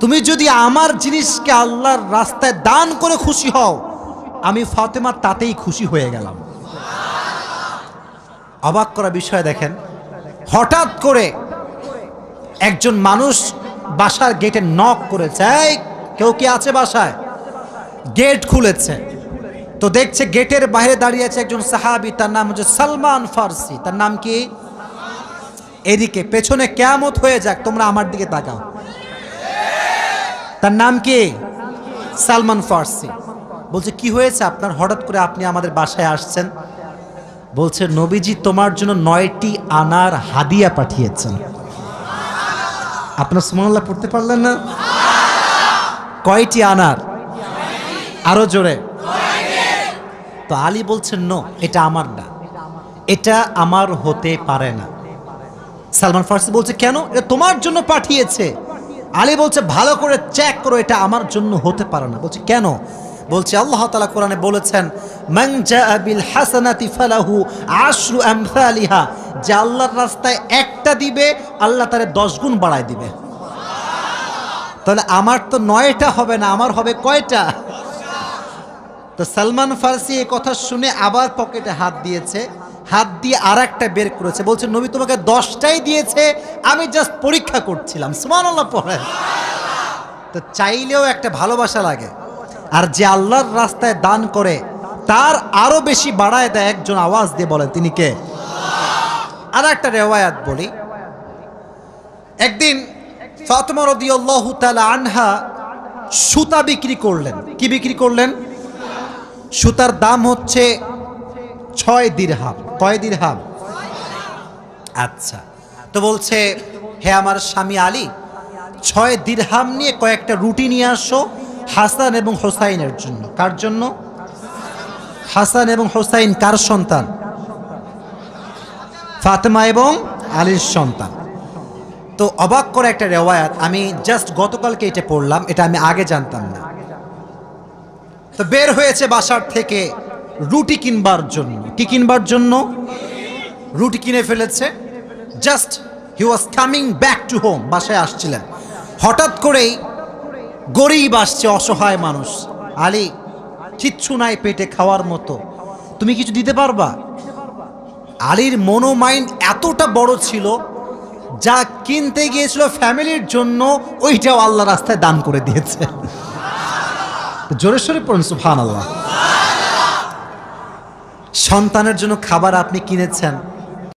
তুমি যদি আমার জিনিসকে আল্লাহর রাস্তায় দান করে খুশি হও, আমি ফাতেমা তাতেই খুশি হয়ে গেলাম। অবাক করা বিষয় দেখেন, হঠাৎ করে একজন মানুষ বাসার গেটে নক করেছে। কেউ কি আছে বাসায়? গেট খুলেছে। তো দেখছে গেটের বাইরে দাঁড়িয়ে আছে একজন সাহাবি, তার নাম হচ্ছে সালমান ফার্সি। তার নাম কি? এদিকে, পেছনে কেয়ামত হয়ে যাক, তোমরা আমার দিকে তাকাও। তার নাম কি? সালমান ফার্সি। বলছে, কি হয়েছে আপনার? হঠাৎ করে আপনি আমাদের বাসায় আসছেন? বলছে, নবীজি তোমার জন্য নয়টি আনার হাদিয়া পাঠিয়েছেন। আপনার সুমাল্লাহ পড়তে পারলেন না? কয়টি আনার? আরও জোরে। তো আলী বলছেন নো, এটা আমার না। এটা আমার হতে পারে না। সালমান ফার্সি বলছে, কেন? এটা তোমার জন্য পাঠিয়েছে। আলী বলছে, ভালো করে চেক করো, এটা আমার জন্য হতে পারে না। বলছে, কেন? বলছে, আল্লাহ তালা কোরআনে বলেছেন যে আল্লাহর রাস্তায় একটা দিবে, আল্লাহ তারে দশ গুণ বাড়ায় দিবে। তাহলে আমার তো নয়টা হবে না, আমার হবে কয়টা? তো সালমান ফার্সি এই কথা শুনে আবার পকেটে হাত দিয়েছে। হাত দিয়ে আর একটা বের করেছে। বলছে, নবী তোমাকে দশটাই দিয়েছে, আমি জাস্ট পরীক্ষা করছিলাম। সুমান আল্লাহ পড়ে। তো চাইলেও একটা ভালোবাসা লাগে। আর যে আল্লাহর রাস্তায় দান করে, তার আরও বেশি বাড়ায় দেয় একজন আওয়াজ দিয়ে বলেন, তিনি কে? আর একটা রেওয়ায়াত বলি। একদিন আনহা সুতা বিক্রি করলেন। কি বিক্রি করলেন? সুতার দাম হচ্ছে ছয় দিরহাম। কয় দিরহাম আচ্ছা। তো বলছে, হে আমার স্বামী আলী, ছয় দিরহাম নিয়ে কয়েকটা রুটি নিয়ে আসো হাসান এবং হোসাইনের জন্য। কার জন্য? হাসান এবং হোসাইন কার সন্তান? ফাতেমা এবং আলীর সন্তান। তো অবাক করে একটা রেওয়ায়াত, আমি জাস্ট গতকালকে এটা পড়লাম, এটা আমি আগে জানতাম না। তো বের হয়েছে বাসার থেকে রুটি কিনবার জন্য। কি কিনবার জন্য? রুটি কিনে ফেলেছে। Just he was coming back to home বাসায় আসছিলেন। হঠাৎ করেই গরিব আসছে, অসহায় মানুষ। আলী, কিচ্ছু নাই পেটে খাওয়ার মতো। তুমি কিছু দিতে পারবা? আলীর মনো মাইন্ড এতটা বড় ছিল, যা কিনতে গিয়েছিল ফ্যামিলির জন্য, ওইটাও আল্লাহ রাস্তায় দান করে দিয়েছে। জোরে সোরে পড়ুন সুফান আল্লাহ সন্তানের জন্য খাবার আপনি কিনেছেন?